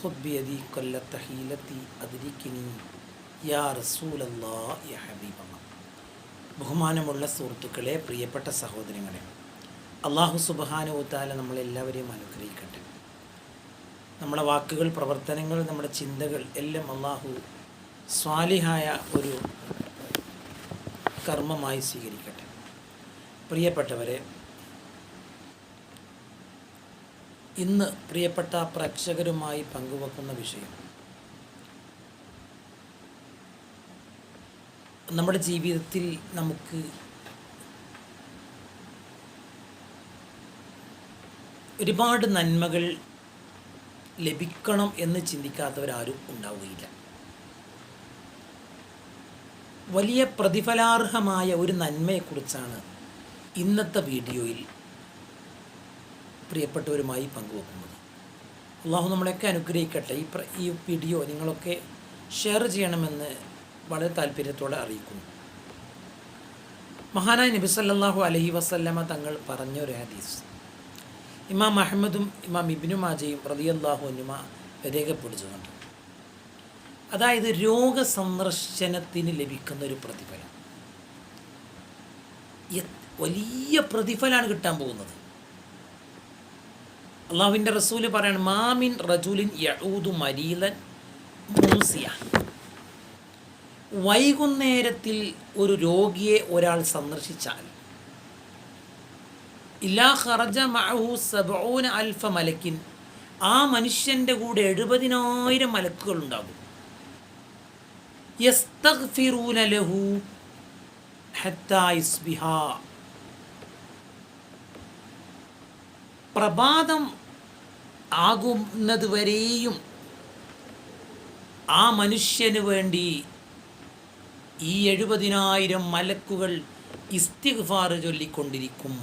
ഹുബിയതി കൊല്ലത്ത ഹീലത്തി അതിരിക്കിനി യാ റസൂലല്ലാ യ ഹബീബമ്മ. ബഹുമാനമുള്ള സുഹൃത്തുക്കളെ പ്രിയപ്പെട്ട സഹോദരങ്ങളെ അള്ളാഹു സുബഹാനുവത്താല നമ്മളെല്ലാവരെയും അനുഗ്രഹിക്കട്ടെ. നമ്മുടെ വാക്കുകൾ പ്രവർത്തനങ്ങൾ നമ്മുടെ ചിന്തകൾ എല്ലാം അള്ളാഹു സ്വാലിഹായ ഒരു കർമ്മമായി സ്വീകരിക്കട്ടെ. പ്രിയപ്പെട്ടവരെ ഇന്ന് പ്രിയപ്പെട്ട പ്രേക്ഷകരുമായി പങ്കുവെക്കുന്ന വിഷയം. നമ്മുടെ ജീവിതത്തിൽ നമുക്ക് ഒരുപാട് നന്മകൾ ലഭിക്കണം എന്ന് ചിന്തിക്കാത്തവരാരും ഉണ്ടാവുകയില്ല. വലിയ പ്രതിഫലാർഹമായ ഒരു നന്മയെക്കുറിച്ചാണ് ഇന്നത്തെ വീഡിയോയിൽ പ്രിയപ്പെട്ടവരുമായി പങ്കുവെക്കുന്നത്. അള്ളാഹു നമ്മളെയൊക്കെ അനുഗ്രഹിക്കട്ടെ. ഈ ഈ വീഡിയോ നിങ്ങളൊക്കെ ഷെയർ ചെയ്യണമെന്ന് വളരെ താല്പര്യത്തോടെ അറിയിക്കുന്നു. മഹാനായ നബി സല്ലാഹു അലഹി വസല്ലമ തങ്ങൾ പറഞ്ഞ ഒരു ഹദീസ്. ഇമാം അഹമ്മദും ഇമാം ഇബിനു മാജയും റതിയല്ലാഹു അനുമ രേഖപ്പെടുത്തുന്നുണ്ട്. അതായത് രോഗസന്ദർശനത്തിന് ലഭിക്കുന്ന ഒരു പ്രതിഫലം. വലിയ പ്രതിഫലമാണ് കിട്ടാൻ പോകുന്നത്. അള്ളാഹുവിന്റെ റസൂൽ പറയാണ് മാമിൻ റജുലിൻ യഊദു മരീലൻ മൂസിയ വൈകുന്നേരത്തിൽ ഒരു രോഗിയെ ഒരാൾ സന്ദർശിച്ചാൽ ഇല്ലാ ഖറജ മഅഹു സബോന അൽഫ മലക്കിൻ ആ മനുഷ്യന്റെ കൂടെ എഴുപതിനായിരം മലക്കുകൾ ഉണ്ടാകും. യസ്തഗ്ഫിറൂന ലഹു ഹത്താ പ്രഭാതം ആകുന്നത് വരെയും ആ മനുഷ്യന് വേണ്ടി ഈ എഴുപതിനായിരം മലക്കുകൾ ഇസ്തിഗ്ഫാർ ചൊല്ലിക്കൊണ്ടിരിക്കും.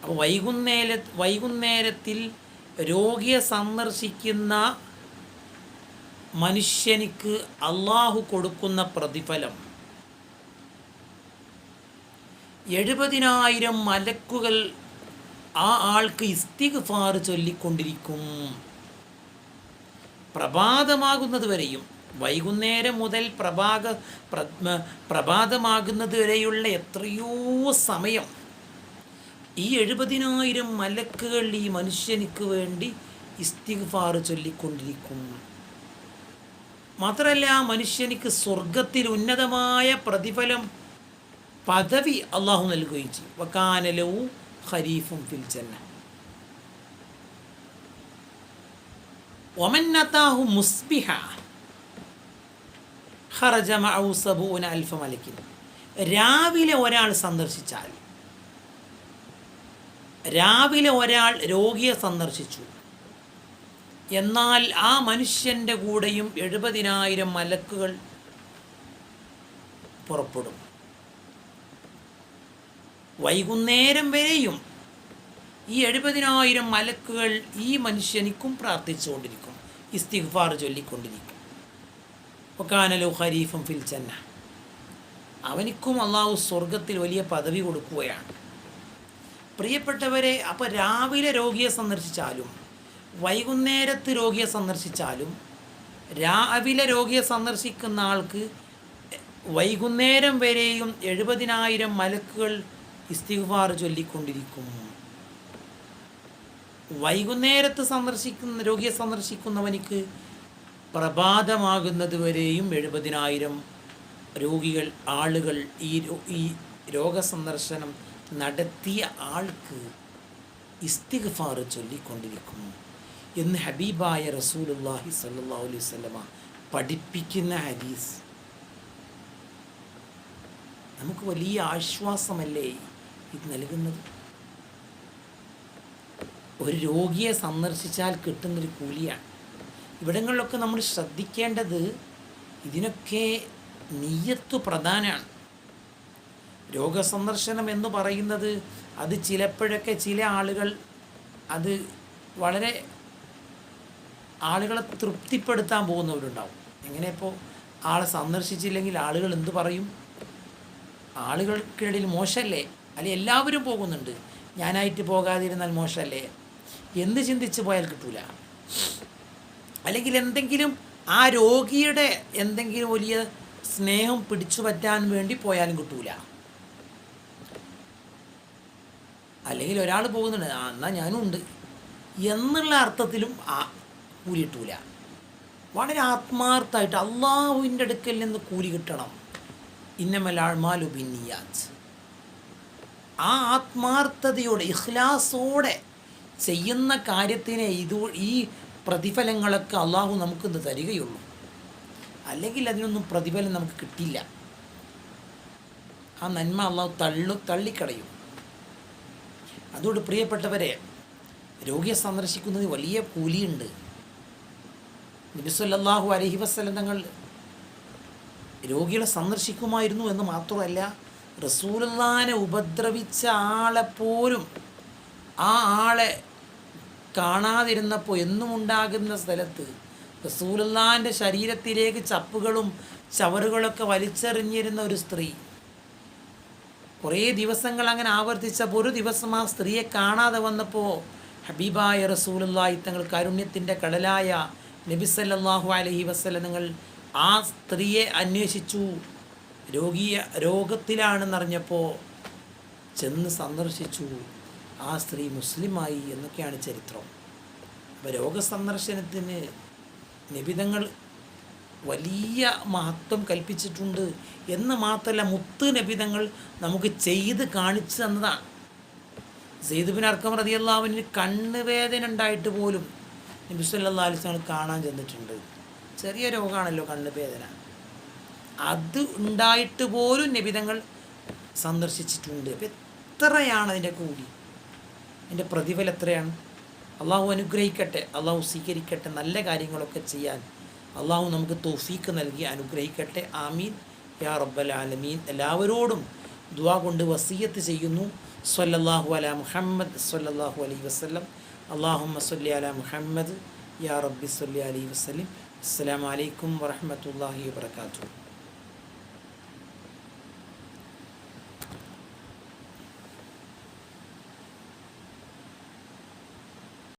അപ്പോൾ വൈകുന്നേര വൈകുന്നേരത്തിൽ രോഗിയെ സന്ദർശിക്കുന്ന മനുഷ്യനിക്ക് അള്ളാഹു കൊടുക്കുന്ന പ്രതിഫലം. എഴുപതിനായിരം മലക്കുകൾ ആ ആൾക്ക് ഇസ്തിഗ്ഫാർ ചൊല്ലിക്കൊണ്ടിരിക്കും. പ്രഭാതമാകുന്നത് വരെയും വൈകുന്നേരം മുതൽ പ്രഭാത പ്ര- പ്രഭാതമാകുന്നത് വരെയുള്ള എത്രയോ സമയം ഈ എഴുപതിനായിരം മലക്കുകൾ ഈ മനുഷ്യനിക്ക് വേണ്ടി ഇസ്തിഗ്ഫാർ ചൊല്ലിക്കൊണ്ടിരിക്കും. മാത്രമല്ല മനുഷ്യനിക്ക് സ്വർഗത്തിൽ ഉന്നതമായ പ്രതിഫലം പദവി അള്ളാഹു നൽകുകയും ചെയ്യും. വക്കാനലവും ഖരീഫും ഫിൽ ജന്ന ഒമന്നത്താഹു മുസ്ബിഹ ഖറജ മഅഹു സബൂന അൽഫ മലക്കിൻ. രാവിലെ ഒരാൾ സന്ദർശിച്ചാൽ രാവിലെ ഒരാൾ രോഗിയെ സന്ദർശിച്ചു. എന്നാൽ ആ മനുഷ്യന്റെ കൂടെയും എഴുപതിനായിരം മലക്കുകൾ പുറപ്പെടും. വൈകുന്നേരം വരെയും ഈ എഴുപതിനായിരം മലക്കുകൾ ഈ മനുഷ്യനിക്കും പ്രാർത്ഥിച്ചുകൊണ്ടിരിക്കും. ഇസ്തിഗ്ഫാർ ചൊല്ലിക്കൊണ്ടിരിക്കും. ഒക്കാനലോ ഹരീഫും ഫിൽ ചെന്ന അവനിക്കും അള്ളാഹു സ്വർഗത്തിൽ വലിയ പദവി കൊടുക്കുകയാണ്. പ്രിയപ്പെട്ടവരെ അപ്പോൾ രാവിലെ രോഗിയെ സന്ദർശിച്ചാലും വൈകുന്നേരത്ത് രോഗിയെ സന്ദർശിച്ചാലും രാവിലെ രോഗിയെ സന്ദർശിക്കുന്ന ആൾക്ക് വൈകുന്നേരം വരെയും എഴുപതിനായിരം മലക്കുകൾ ഇസ്തിഗ്ഫാർ ചൊല്ലിക്കൊണ്ടിരിക്കും വൈകുന്നേരത്ത് സന്ദർശിക്കുന്ന രോഗിയെ സന്ദർശിക്കുന്നവനിക്ക് പ്രഭാതമാകുന്നത് വരെയും എഴുപതിനായിരം രോഗികൾ ആളുകൾ ഈ ഈ രോഗസന്ദർശനം നടത്തിയ ആൾക്ക് ഇസ്തിഗ്ഫാർ ചൊല്ലിക്കൊണ്ടിരിക്കുന്നു. എന്ന് ഹബീബായ റസൂലുള്ളാഹി സല്ലാ അലൈഹി വസല്ലമ പഠിപ്പിക്കുന്ന ഹദീസ്. നമുക്ക് വലിയ ആശ്വാസമല്ലേ? ഇത് നൽകുന്നത്. ഒരു രോഗിയെ സന്ദർശിച്ചാൽ കിട്ടുന്നൊരു കൂലിയാണ്. ഇവിടങ്ങളിലൊക്കെ നമ്മൾ ശ്രദ്ധിക്കേണ്ടത് ഇതിനൊക്കെ നീയത്ത് പ്രധാനമാണ്. രോഗസന്ദർശനം എന്ന് പറയുന്നത് അത് ചിലപ്പോഴൊക്കെ ചില ആളുകൾ അത് വളരെ ആളുകളെ തൃപ്തിപ്പെടുത്താൻ പോകുന്നവരുണ്ടാവും. എങ്ങനെ ഇപ്പോൾ ആളെ സന്ദർശിച്ചില്ലെങ്കിൽ ആളുകൾ എന്ത് പറയും? ആളുകൾക്കിടയിൽ മോശമല്ലേ? അല്ലെ എല്ലാവരും പോകുന്നുണ്ട്. ഞാനായിട്ട് പോകാതിരുന്നാൽ മോശമല്ലേ? എന്ത് ചിന്തിച്ച് പോയാൽ കിട്ടൂല. അല്ലെങ്കിൽ എന്തെങ്കിലും ആ രോഗിയുടെ എന്തെങ്കിലും വലിയ സ്നേഹം പിടിച്ചു പറ്റാൻ വേണ്ടി പോയാലും കിട്ടൂല. അല്ലെങ്കിൽ ഒരാൾ പോകുന്നുണ്ട് ആ എന്നാൽ ഞാനും ഉണ്ട്. എന്നുള്ള അർത്ഥത്തിലും ആ കൂലി കിട്ടൂല. വളരെ ആത്മാർത്ഥമായിട്ട് അള്ളാഹുവിന്റെ അടുക്കൽ നിന്ന് കൂലി കിട്ടണം. ഇന്നമലാഴ്മാലു ആ ആത്മാർത്ഥതയോടെ ഇഹ്ലാസോടെ ചെയ്യുന്ന കാര്യത്തിനെ ഇതു ഈ പ്രതിഫലങ്ങളൊക്കെ അള്ളാഹു നമുക്കിന്ന് തരികയുള്ളൂ. അല്ലെങ്കിൽ അതിനൊന്നും പ്രതിഫലം നമുക്ക് കിട്ടില്ല. ആ നന്മ അള്ളാഹു തള്ളു തള്ളിക്കളയും. അതുകൊണ്ട് പ്രിയപ്പെട്ടവരെ രോഗിയെ സന്ദർശിക്കുന്നതിന് വലിയ കൂലിയുണ്ട്. നബിസ്വല്ലാഹു അലഹി വസ്ലം തങ്ങൾ രോഗികളെ സന്ദർശിക്കുമായിരുന്നു എന്ന് മാത്രമല്ല റസൂലുള്ളാനെ ഉപദ്രവിച്ച ആളെപ്പോലും ആ ആളെ കാണാതിരുന്നപ്പോൾ എന്നും ഉണ്ടാകുന്ന സ്ഥലത്ത് റസൂലുള്ളാന്റെ ശരീരത്തിലേക്ക് ചപ്പുകളും ചവറുകളൊക്കെ വലിച്ചെറിഞ്ഞിരുന്ന ഒരു സ്ത്രീ. കുറേ ദിവസങ്ങൾ അങ്ങനെ ആവർത്തിച്ചപ്പോൾ ഒരു ദിവസം ആ സ്ത്രീയെ കാണാതെ വന്നപ്പോൾ ഹബീബായ റസൂലുള്ളാഹി തങ്ങൾ കാരുണ്യത്തിന്റെ കടലായ നബിസല്ലാഹു അലഹി വസ്ല നിങ്ങൾ ആ സ്ത്രീയെ അന്വേഷിച്ചു. രോഗിയ രോഗത്തിലാണെന്നറിഞ്ഞപ്പോൾ ചെന്ന് സന്ദർശിച്ചു. ആ സ്ത്രീ മുസ്ലിമായി എന്നൊക്കെയാണ് ചരിത്രം. അപ്പോൾ രോഗസന്ദർശനത്തിന് നിബിതങ്ങൾ വലിയ മഹത്വം കൽപ്പിച്ചിട്ടുണ്ട് എന്ന് മാത്രമല്ല മുത്ത് നബിതങ്ങൾ നമുക്ക് ചെയ്ത് കാണിച്ചു തന്നതാണ്. സെയ്ദുബിൻ അർക്കം റതിയല്ലാവിന് കണ്ണ് വേദന ഉണ്ടായിട്ട് പോലും നബി സല്ലാ അലിസ്ലാം കാണാൻ ചെന്നിട്ടുണ്ട്. ചെറിയ രോഗമാണല്ലോ കണ്ണ് വേദന. അത് ഉണ്ടായിട്ട് പോലും നബിതങ്ങൾ സന്ദർശിച്ചിട്ടുണ്ട്. അപ്പം എത്രയാണ് അതിന്റെ കൂലി? അതിന്റെ പ്രതിഫലം എത്രയാണ്? അള്ളാഹു അനുഗ്രഹിക്കട്ടെ അള്ളാഹു സ്വീകരിക്കട്ടെ നല്ല കാര്യങ്ങളൊക്കെ ചെയ്യാൻ അള്ളാഹു നമുക്ക് തോഫീക്ക് നൽകി അനുഗ്രഹിക്കട്ടെ. ആമീൻ. യാ റബ്ബൽ ആലമീൻ. എല്ലാവരോടും ദുവാ കൊണ്ട് വസീയത്ത് ചെയ്യുന്നു. സ്വല്ലല്ലാഹു അല മുഹമ്മദ് സ്വല്ലല്ലാഹു അലൈഹി വസല്ലം. അള്ളാഹുമ്മ സല്ലി അല മുഹമ്മദ്. യാ റബ്ബി സല്ലി അലൈഹി വസല്ലം. അസ്സലാമു അലൈക്കും വറഹ്മത്തുള്ളാഹി വബറകാതുഹു.